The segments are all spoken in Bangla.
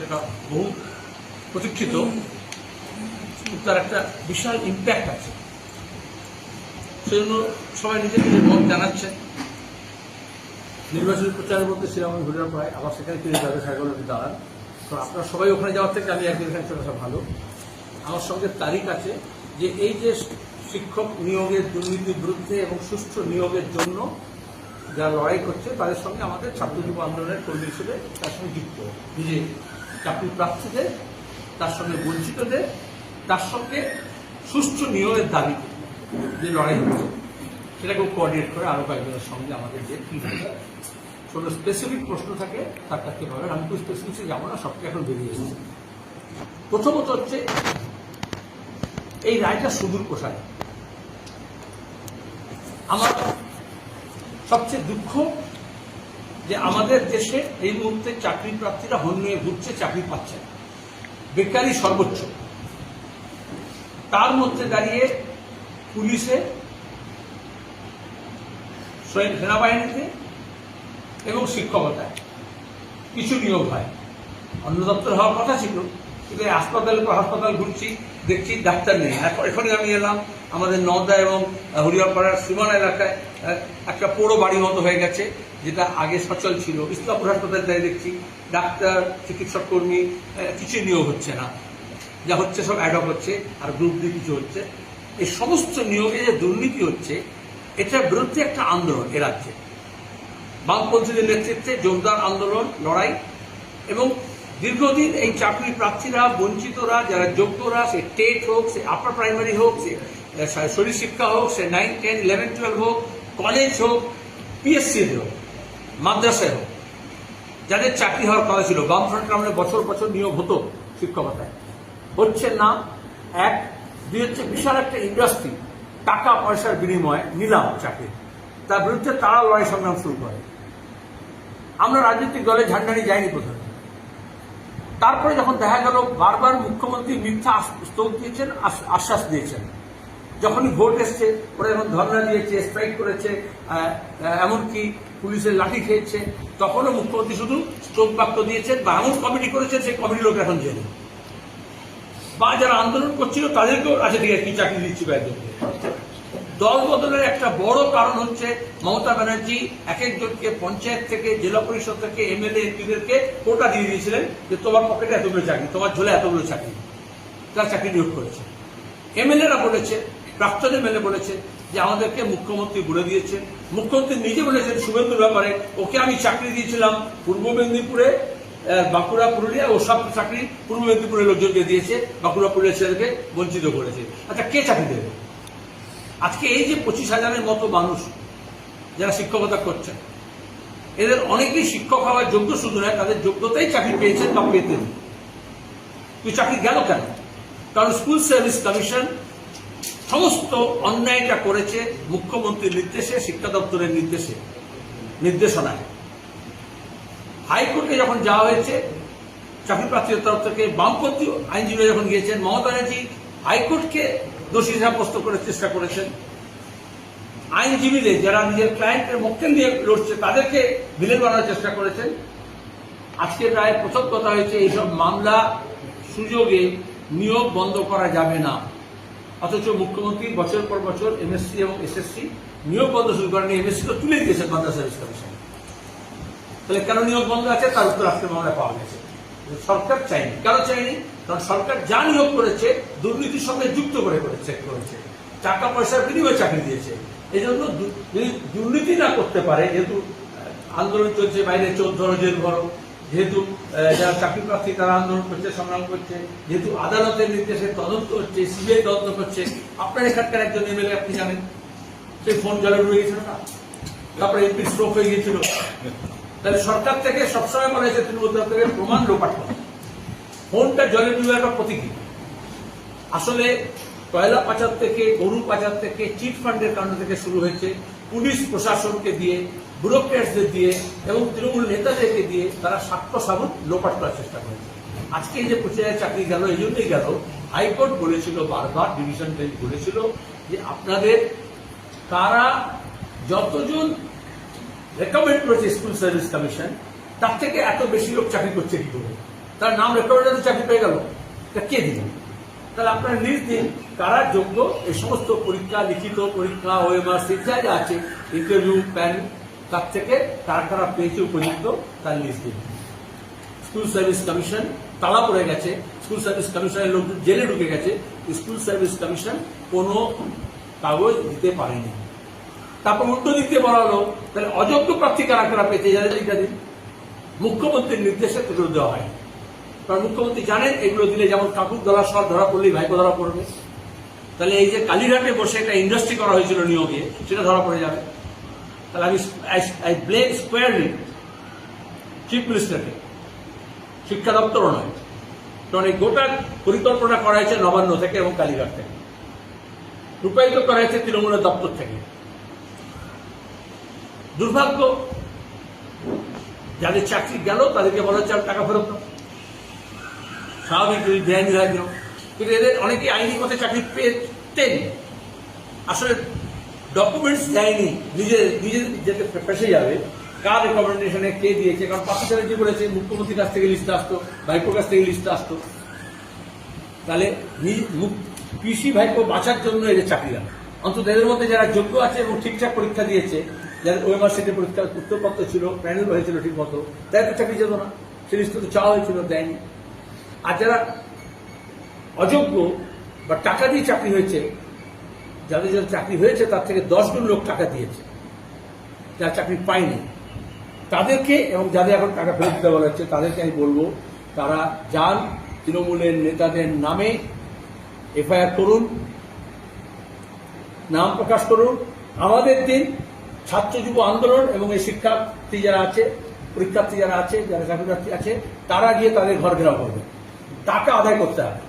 সেটা বহু প্রতীক্ষিত তার একটা বিশাল ইম্প্যাক্ট আছে। সেজন্য সবাই নিজের নিজের মত জানাচ্ছে। নির্বাচনী প্রচারের মধ্যে শ্রীরামন ঘুরে প্রায় আবার সেখানে ফিরে যাবে সাইকোলজি দাঁড়ান। তো আপনারা সবাই ওখানে যাওয়ার থেকে আমি একদিন এখানে চলে আসা ভালো। আমার সঙ্গে তারিখ আছে, যে এই যে শিক্ষক নিয়োগের দুর্নীতির বিরুদ্ধে এবং সুষ্ঠু নিয়োগের জন্য যারা লড়াই করছে, তাদের সঙ্গে আমাদের ছাত্র যুব আন্দোলনের কর্মী হিসেবে তার সঙ্গে যুক্ত। নিজে চাকরি প্রার্থীদের, তার সঙ্গে বঞ্চিতদের, তার সঙ্গে সুষ্ঠু নিয়োগের দাবি যে লড়াই হচ্ছে, সেটাকেও কোঅর্ডিনেট করে আরও কয়েকজনের সঙ্গে আমাদের যে কি কোনো স্পেসিফিক প্রশ্ন থাকে, তার কাছে পাবেন আমি তো স্পেসিফিক যাব না সবটা এখন বেরিয়ে এসেছে। প্রথমত হচ্ছে, এই রায়টা সুদূর প্রসারী আমার সবচেয়ে দুঃখ যে আমাদের দেশে এই মুহূর্তে চাকরি প্রার্থীরা হন নিয়ে ঘুরছে, চাকরি পাচ্ছে না। বেকারি সর্বোচ্চ। তার মধ্যে দাঁড়িয়ে পুলিশে, স্বয়ং সেনাবাহিনীতে এবং শিক্ষকতায় কিছু নিয়োগ হয়। অন্য দপ্তর হওয়ার কথা ছিল, কিন্তু হাসপাতাল হাসপাতাল ঘুরছি। দেখছি ডাক্তার নেই। এখন এখনই আমি এলাম আমাদের নওদা এবং হরিয়াপাড়ার সীমানা এলাকায় একটা পোড়ো বাড়ি মতো হয়ে গেছে যেটা আগে সচল ছিল। ইসলামপুর হাসপাতাল তাই দেখছি। ডাক্তার চিকিৎসক কর্মী আহ, কিছু নিয়োগ হচ্ছে না। যা হচ্ছে সব অ্যাডক হচ্ছে আর গ্রুপ দিয়ে কিছু হচ্ছে। এই সমস্ত নিয়োগে যে দুর্নীতি হচ্ছে এটার বিরুদ্ধে একটা আন্দোলন এ রাজ্যে। বামপন্থীদের নেতৃত্বে জোরদার আন্দোলন লড়াই এবং দীর্ঘদিন এই চাকরি প্রার্থীরা, বঞ্চিতরা, যারা যোগ্যরা, সে টেট হোক, সে আপার প্রাইমারি হোক, সে শরীর শিক্ষা হোক, সে নাইন টেন ইলেভেন টুয়েলভ হোক কলেজ হোক পিএসসি হোক, মাদ্রাসায় হোক, যাদের চাকরি হওয়ার কথা ছিল বামফ্রন্টের আমলে বছর বছর নিয়োগ হতো শিক্ষকতায়। হচ্ছে না, এক, দুই হচ্ছে বিশাল একটা ইন্ডাস্ট্রি টাকা পয়সার বিনিময়ে নিলাম চাকরি। তার বিরুদ্ধে তারা লড়াই সংগ্রাম শুরু করে। আমরা রাজনৈতিক দলে ঝান্ডা নিয়ে যাইনি প্রথমে। তারপরে যখন দেখা গেল বারবার মুখ্যমন্ত্রী মিথ্যা স্তোক দিয়েছেন আশ্বাস দিয়েছেন। যখনই ভোট এসছে, ওরা যখন ধর্ণা দিয়েছে স্ট্রাইক করেছে এমনকি পুলিশের লাঠি খেয়েছে। তখনও মুখ্যমন্ত্রী শুধু স্টোক বাক্য দিয়েছেন বা এমন কমিটি করেছেন, সেই কমিটির লোক এখন জেলে। বা যারা আন্দোলন করছিল, তাদেরকেও আছে আছে কি চাকরি দিচ্ছি বা একজনকে দল বদলের একটা বড় কারণ হচ্ছে মমতা ব্যানার্জি এক একজনকে পঞ্চায়েত থেকে, জেলা পরিষদ থেকে, এমএলএ, এমপিদেরকে কোটা দিয়ে দিয়েছিলেন যে তোমার পকেটে এতগুলো চাকরি, তোমার ঝোলে এতগুলো চাকরি। তার চাকরি নিয়োগ করেছে। এমএলএরা বলেছে, প্রাক্তন এমএলএ বলেছে যে আমাদেরকে মুখ্যমন্ত্রী বলে দিয়েছেন মুখ্যমন্ত্রী নিজে বলেছেন শুভেন্দুর ব্যাপারে, ওকে আমি চাকরি দিয়েছিলাম পূর্ব মেদিনীপুরে বাঁকুড়া, পুরুলিয়া, ও সব চাকরি পূর্ব মেদিনীপুরের লোকজনকে দিয়েছে, বাঁকুড়া, পুরুলিয়া ছেলেকে বঞ্চিত করেছে। আচ্ছা কে চাকরি দেবে? আজকে এই যে পঁচিশ হাজারের মতো মানুষ যারা শিক্ষকতা করছেন, এদের অনেকেই শিক্ষক হওয়ার যোগ্য শুধু নয়, তাদের যোগ্যতাই চাকরি পেয়েছেন বা পেতেন। তুই চাকরি গেল কেন? কারণ স্কুল সার্ভিস কমিশন সমস্ত অন্যায়টা করেছে মুখ্যমন্ত্রীর নির্দেশে, শিক্ষা দপ্তরের নির্দেশে, নির্দেশনায়। হাইকোর্টে যখন যাওয়া হয়েছে চাকরি প্রার্থীদের তরফ থেকে বামপন্থী আইনজীবীরা যখন গিয়েছেন, মমতা ব্যানার্জি হাইকোর্টকে দোষী সাব্যস্ত করার চেষ্টা করেছেন। আইনজীবীদের যারা নিজের ক্লায়েন্টের মক্কেল নিয়ে লড়ছে, তাদেরকে ভিলেন বানানোর চেষ্টা করেছেন। আজকের প্রায় প্রথম কথা হয়েছে, এইসব মামলা সুযোগে নিয়োগ বন্ধ করা যাবে না। অথচ মুখ্যমন্ত্রী বছর পর বছর এমএসসি এবং এসএসসি নিয়োগ বন্ধ শুরু করেনি। এমএসসি তো তুলে দিয়েছে মাদ্রাসা সার্ভিস কমিশন তাহলে কেন নিয়োগ বন্ধ আছে? তার উত্তর আজকে মামলা পাওয়া গেছে। সরকার চাইনি কেন চাইনি কারণ সরকার যা নিয়োগ করেছে, দুর্নীতির সঙ্গে যুক্ত করে করেছে করেছে। টাকা পয়সার বিনিময়ে চাকরি দিয়েছে। এই জন্য যদি দুর্নীতি না করতে পারে, যেহেতু আন্দোলন চলছে, বাইরে চোদ্দ ধরো জেল ভরো যেহেতু যারা চাকরি প্রার্থী তারা আন্দোলন করছে, সংগ্রাম করছে, যেহেতু আদালতের নির্দেশে তদন্ত হচ্ছে, সিবিআই তদন্ত করছে, আপনার এখানকার একজন এমএলএ, আপনি জানেন? সেই ফোন জলে ডুবে গেছিল না? তারপরে এমপি স্ট্রোক হয়ে গিয়েছিল। তাহলে সরকার থেকে সবসময় বলা হয়েছে, তৃণমূল থেকে প্রমাণ লোপাট করা। ফোনটা জলে ডুবে একটা প্রতীকী। আসলে কয়লা পাচার থেকে গরু পাচার থেকে চিট ফান্ডের কাণ্ড থেকে শুরু হয়েছে, পুলিশ প্রশাসনকে দিয়ে ব্যুরোক্রেটসদের দিয়ে এবং তৃণমূল নেতাদেরকে দিয়ে তারা সাক্ষ্য সাবুত লোপাট করার চেষ্টা করেছে। আজকে এই যে পঁচিশ চাকরি গেল, এই জন্যই গেল, হাইকোর্ট বলেছিল, বারবার ডিভিশন বেঞ্চ বলেছিল যে আপনাদের তারা যতজন রেকমেন্ড করেছে স্কুল সার্ভিস কমিশন, তার থেকে এত বেশি লোক চাকরি করছে কি করে? তার নাম রেকর্ডে চাকরি পেয়ে গেল। তা কে দিলেন তাহলে আপনারা লিস্ট দিন কারা যোগ্য? এই সমস্ত পরীক্ষা, লিখিত পরীক্ষা ওএমআর যা যা আছে ইন্টারভিউ প্যান তার থেকে কারা কারা পেয়েছে উপযুক্ত তার লিস্ট দিন। স্কুল সার্ভিস কমিশন তালা পড়ে গেছে। স্কুল সার্ভিস কমিশনের লোক জেলে ঢুকে গেছে। স্কুল সার্ভিস কমিশন কোনো কাগজ দিতে পারেনি। তারপর উল্টো দিয়ে বলা হলো, তাহলে অযোগ্য প্রার্থী কারা কারা পেয়েছে? যাদের মুখ্যমন্ত্রীর নির্দেশে এগুলো দেওয়া হয় কারণ মুখ্যমন্ত্রী জানেন, এগুলো দিলে যেমন কাকুর ধরা, সর ধরা পড়লেই ভাইপো ধরা পড়বে। তাহলে এই যে কালীঘাটে বসে একটা ইন্ডাস্ট্রি করা হয়েছিল নিয়োগে, সেটা ধরা পড়ে যাবে। তাহলে আমি আই ব্লেম স্কোয়ারলি চিফ মিনিস্টারকে শিক্ষা দপ্তরও নয়। কারণ এই গোটা পরিকল্পনা করা হয়েছে নবান্ন থেকে এবং কালীঘাট থেকে। রূপায়িত করা হয়েছে তৃণমূলের দপ্তর থেকে। দুর্ভাগ্য, যাদের চাকরি গেল, তাদেরকে বলা হচ্ছে টাকা ফেরত দাও স্বাভাবিক যদি বেআইনি রাজ্য কিন্তু এদের অনেকে আইনি পথে চাকরি পেতেন। আসলে ডকুমেন্টস দেয়নি। নিজে নিজে যেতে ফেসে যাবে। কার রেকমেন্ডেশনে কে দিয়েছে? কারণ পাশে যে বলেছে, মুখ্যমন্ত্রীর কাছ থেকে লিস্ট আসতো, ভাইপোর কাছ থেকে লিস্ট আসতো। তাহলে কৃষি ভাইপো বাঁচার জন্য এদের চাকরি দেয় অন্তত এদের মধ্যে যারা যোগ্য আছে এবং ঠিকঠাক পরীক্ষা দিয়েছে, যাদের ওএমআর সিটের পরীক্ষার উত্তরপত্র ছিল, প্যানেল হয়েছিল ঠিক মতো তাদের তো চাকরি যেত না। সে লিস্ট তো চাওয়া হয়েছিল, দেয়নি। আর যারা অযোগ্য বা টাকা দিয়ে চাকরি হয়েছে, যাদের যাদের চাকরি হয়েছে, তার থেকে দশ গুণ লোক টাকা দিয়েছে, যারা চাকরি পায়নি, তাদেরকে এবং যাদের এখন টাকা ফেরত দিতে বলা হচ্ছে, তাদেরকে আমি বলব, তারা যান, তৃণমূলের নেতাদের নামে এফআইআর করুন, নাম প্রকাশ করুন। আমাদের দিন ছাত্র যুব আন্দোলন এবং এই শিক্ষার্থী যারা আছে, পরীক্ষার্থী যারা আছে, যারা চাকরিপ্রার্থী আছে, তারা গিয়ে তাদের ঘর ঘেরাও করবে। টাকা আদায় করতে হবে।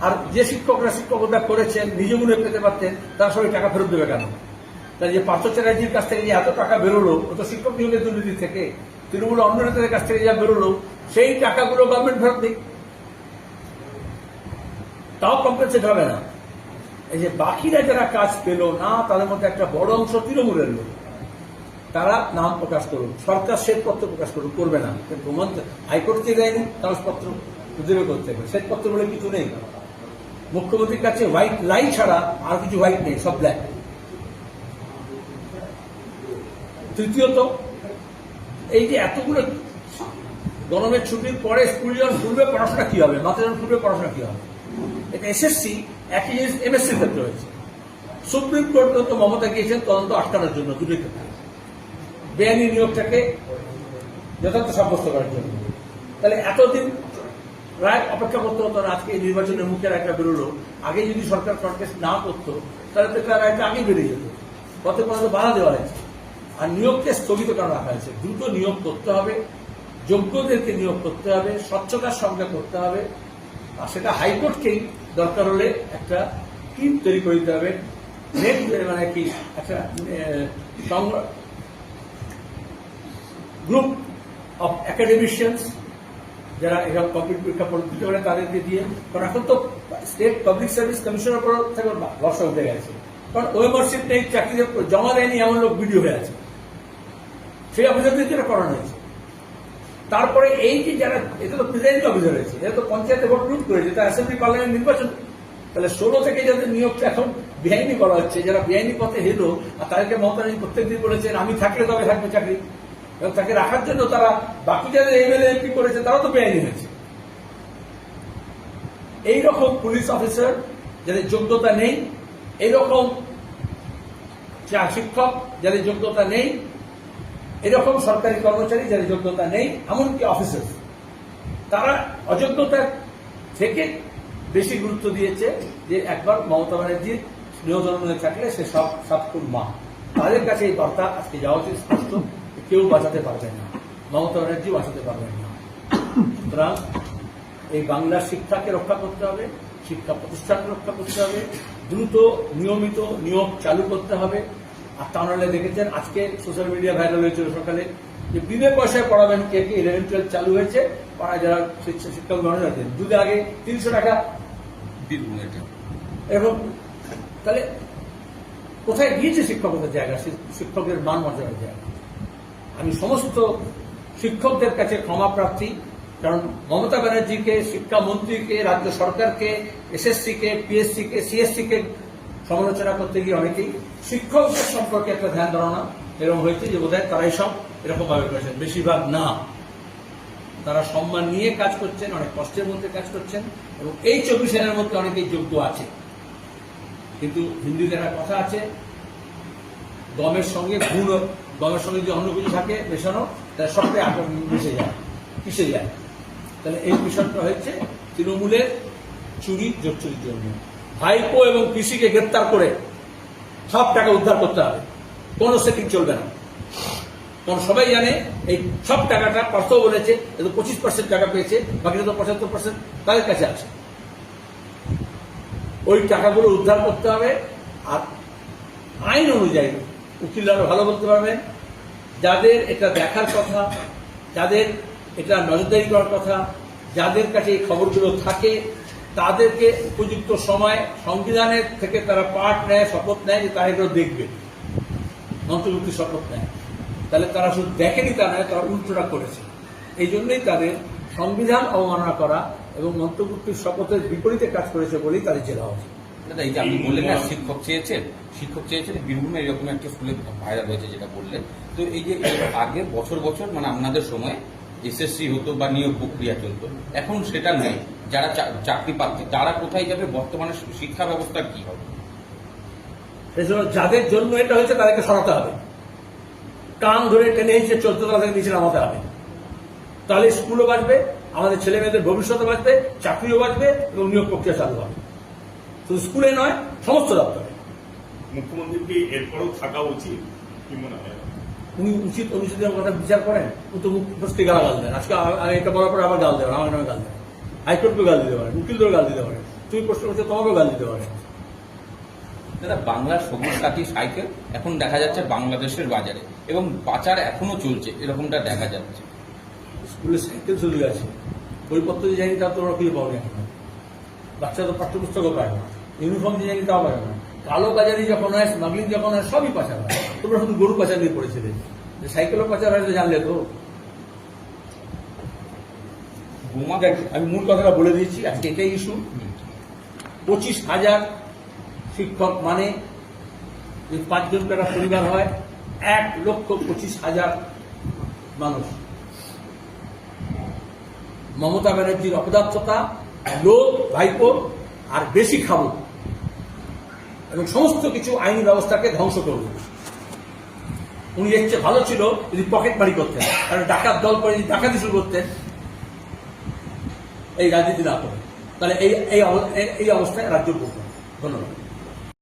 আর যে শিক্ষকরা শিক্ষকতা করেছেন, নিজে মনে পেতে পারতেন, তারা সবাই টাকা ফেরত দেবে কেন? তাই যে পার্থ চ্যাটার্জির কাছ থেকে যে এত টাকা বেরোলো, ও তো শিক্ষক নিয়োগের দুর্নীতি থেকে, তৃণমূল অন্য নেতাদের কাছ থেকে যা বেরোলো, সেই টাকাগুলো গভর্নমেন্ট ফেরত দিক। তাও কম্পেনসেট হবে না। এই যে বাকিরা যারা কাজ পেল না, তাদের মধ্যে একটা বড় অংশ তৃণমূলের লোক। তারা নাম প্রকাশ করুন। সরকার শ্বেতপত্র প্রকাশ করুন, করবে না। প্রমাণ হাইকোর্টকে দেয়নি কাগজপত্র দেবে করতে হবে। শ্বেতপত্র বলে কিছু নেই। মুখ্যমন্ত্রীর কাছে হোয়াইট লাই ছাড়া আর কিছু হোয়াইট নেই, সব ব্ল্যাক তৃতীয়ত, এই যে এতগুলো গরমের ছুটির পরে স্কুল যখন খুলবে পড়াশোনা কি হবে? মাথা যখন খুলবে পড়াশোনা কি হবে? এটা এসএসসি একই জিনিস এমএসসির ক্ষেত্রে হয়েছে। সুপ্রিম কোর্ট তো মমতা গিয়েছেন, তদন্ত আটকানোর জন্য দুটোই ক্ষেত্রে। বেআইনি নিয়োগটাকে যথার্থ সাব্যস্ত করার জন্য। তাহলে এতদিন রায় অপেক্ষা করতে হতো না আজকে এই নির্বাচনের মুখের একটা বেরোলো। আগে যদি সরকার কন্টেস্ট না করতো, তাহলে তো একটা রায়টা আগে বেরিয়ে যেত। কত পর্যন্ত বাধা দেওয়া হয়েছে। আর নিয়োগকে স্থগিত করা রাখা হয়েছে। দ্রুত নিয়োগ করতে হবে, যোগ্যদেরকে নিয়োগ করতে হবে, স্বচ্ছতার সঙ্গে করতে হবে। আর সেটা হাইকোর্টকেই দরকার হলে একটা টিম তৈরি করে দিতে হবে। মানে কি? একটা গ্রুপ অফ একাডেমিশিয়ানস যারা এরকম কমপ্লিট পরীক্ষা দিতে পারে তাদেরকে দিয়ে, কারণ এখন তো স্টেট পাবলিক সার্ভিস কমিশনের উপর থেকে ভরসা উঠে গেছে। কারণ ওয়েমারশিপ নেই চাকরি জমা দেয়নি, এমন লোক ভিডিও হয়ে আছে। সেই অফিসারদের যেটা করানো হয়েছে। তারপরে এই যে যারা, এটা তো প্রিজাইডিং অফিসার হয়েছে এটা তো পঞ্চায়েতে ভোট লুট করেছে, তা অ্যাসেম্বলি পার্লামেন্ট নির্বাচন। তাহলে ষোলো থেকে যাদের নিয়োগটা এখন বেআইনি করা হচ্ছে, যারা বেআইনি পথে হেলো আর তাদেরকে মমতা প্রত্যেক দিন বলেছেন, আমি থাকলে তবে থাকবে চাকরি। এবং তাকে রাখার জন্য তারা বাকি যাদের এমএলএ এমপি করেছে, তারাও তো বেআইনি হয়েছে। এইরকম পুলিশ অফিসার যাদের যোগ্যতা নেই, এইরকম শিক্ষক যাদের যোগ্যতা নেই এরকম সরকারি কর্মচারী যাদের যোগ্যতা নেই, এমনকি অফিসার, তারা অযোগ্যতা থেকে বেশি গুরুত্ব দিয়েছে যে একবার মমতা ব্যানার্জির নিয়োজনে থাকলে সে সব সাতকুর মা। তাদের কাছে এই বার্তা আজকে যাওয়া উচিত, স্পষ্ট। কেউ বাঁচাতে পারবেন না। মমতা ব্যানার্জি বাঁচাতে পারবেন না। সুতরাং এই বাংলার শিক্ষাকে রক্ষা করতে হবে শিক্ষা প্রতিষ্ঠানকে রক্ষা করতে হবে দ্রুত নিয়মিত নিয়োগ চালু করতে হবে। আর তা নাহলে দেখেছেন আজকে সোশ্যাল মিডিয়া ভাইরাল হয়েছিল সকালে যে বিনা পয়সায় পড়াবেন কে কে ইলেভেন টুয়েলভ চালু হয়েছে। পাড়ায় যারা শিক্ষক গ্রহণ আছেন দুদিন আগে তিনশো টাকা এবং তাহলে কোথায় গিয়েছে শিক্ষকতার জায়গা? শিক্ষকের মান মর্যাদার জায়গা। আমি সমস্ত শিক্ষকদের কাছে ক্ষমা প্রার্থী, কারণ মমতা ব্যানার্জিকে শিক্ষামন্ত্রীকে রাজ্য সরকারকে, এসএসসি-কে, পিএসসি-কে, সিএসসি-কে সমালোচনা করতে গিয়ে অনেকেই শিক্ষকদের সম্পর্কে একটা ধ্যান ধারণা এরকম হয়েছে যে বোধহয় তারাই সব এরকমভাবে করেছেন। বেশিরভাগ না। তারা সম্মান নিয়ে কাজ করছেন, অনেক কষ্টের মধ্যে কাজ করছেন এবং এই হাজারের মধ্যে অনেকেই যোগ্য আছে। কিন্তু একটা কথা আছে, দমের সঙ্গে গুণ গমের সঙ্গে যদি অন্য কিছু থাকে, মেশানো, তাহলে সবটাই আটক মিশে যায় পিষে যায়। তাহলে এই বিষয়টা হয়েছে তৃণমূলের চুরি জোর চুরির জন্য। ভাইপো এবং কৃষিকে গ্রেপ্তার করে সব টাকা উদ্ধার করতে হবে। কোনো সেটিং চলবে না। কারণ সবাই জানে, এই সব টাকাটা পার্থ বলেছে এত পঁচিশ পার্সেন্ট টাকা পেয়েছে, বাকিটা তো পঁচাত্তর পার্সেন্ট তাদের কাছে আছে। ওই টাকাগুলো উদ্ধার করতে হবে, আর আইন অনুযায়ী উকিলরা ভালো বলতে পারবেন যাদের এটা দেখার কথা, যাদের এটা নজরদারি করার কথা, যাদের কাছে এই খবরগুলো থাকে, তাদেরকে উপযুক্ত সময়, সংবিধানের থেকে তারা পাঠ নেয়, শপথ নেয় যে তারা এগুলো দেখবে। অন্তর্ভুক্তি শপথ নেয়। তাহলে তারা শুধু দেখেনি তা নয়, তারা উল্টোটা করেছে। এই জন্যই তাদের সংবিধান অবমাননা করা এবং মন্ত্রভুক্তির শপথের বিপরীতে কাজ করেছে বলেই তাদের জেলা উচিত দাদা এই যে আপনি বললেন না শিক্ষক চেয়েছেন শিক্ষক চেয়েছেন বীরভূমে এরকম একটা স্কুলে ভাইরাল হয়েছে যেটা বললেন। তো এই যে আগে বছর বছর মানে আপনাদের সময় এসএসসি হতো বা নিয়োগ প্রক্রিয়া চলতো এখন সেটা নেই। যারা চাকরি পাচ্ছে তারা কোথায় যাবে? বর্তমানে শিক্ষা ব্যবস্থা কি হবে? যাদের জন্য এটা হয়েছে তাদেরকে সরাতে হবে। কান ধরে টেনে হিসেবে চলতে তাদেরকে নিচে নামাতে হবে। তাহলে স্কুলও বাঁচবে আমাদের ছেলে মেয়েদের ভবিষ্যতে বাঁচবে চাকরিও বাঁচবে এবং নিয়োগ প্রক্রিয়া চালু হবে। শুধু স্কুলে নয় সমস্ত দপ্তরে। মুখ্যমন্ত্রীর কি এরপরেও থাকা উচিত কি মনে হয়? উনি উচিত অনুচিতের কথা বিচার করেন উনি তো মুখস্থি গাল গাল দেন। আজকে এটা বলার পরে আবার গাল দেবেন আমার নামে গাল দেবেন। হাইকোর্টকেও গাল দিতে পারেন উকিলদেরও গাল দিতে পারেন। তুমি প্রশ্ন করছ তোমাকেও গাল দিতে পারেন। দাদা বাংলার সবুজ সাথী সাইকেল এখন দেখা যাচ্ছে বাংলাদেশের বাজারে এবং পাচার এখনও চলছে এরকমটা দেখা যাচ্ছে। স্কুলে সাইকেল চলে গেছে। বইপত্র যে জানি তা তোমরা খুঁজে পাও না এখন। বাচ্চা তো পাঠ্যপুস্তকও পায় না। ইউনিফর্ম যে জানি তাও পায় না। কালো বাজারি যখন হয়, স্মাগলিং যখন হয়, সবই পাচার হয়। তোমরা শুধু গরু পাচার নিয়ে পড়েছিলে যে সাইকেলও পাচার হয় জানলে তো। আমি মূল কথাটা বলে দিয়েছি, আজকে এটাই ইস্যু পঁচিশ হাজার শিক্ষক মানে যদি পাঁচজন টাকা পরিবার হয়, এক লক্ষ পঁচিশ হাজার মানুষ। মমতা ব্যানার্জির অপদার্থতা লোক ভাইপো আর বেশি খাব। এবং সমস্ত কিছু আইনি ব্যবস্থাকে ধ্বংস করব। উনি চেয়ে ভালো ছিল যদি পকেট মারি করতেন। কারণ ডাকাত দল করে যদি ডাকাতি শুরু করতেন, এই রাজনীতি না করে। তাহলে এই- এই অবস্থায় রাজ্য করতেন ধন্যবাদ।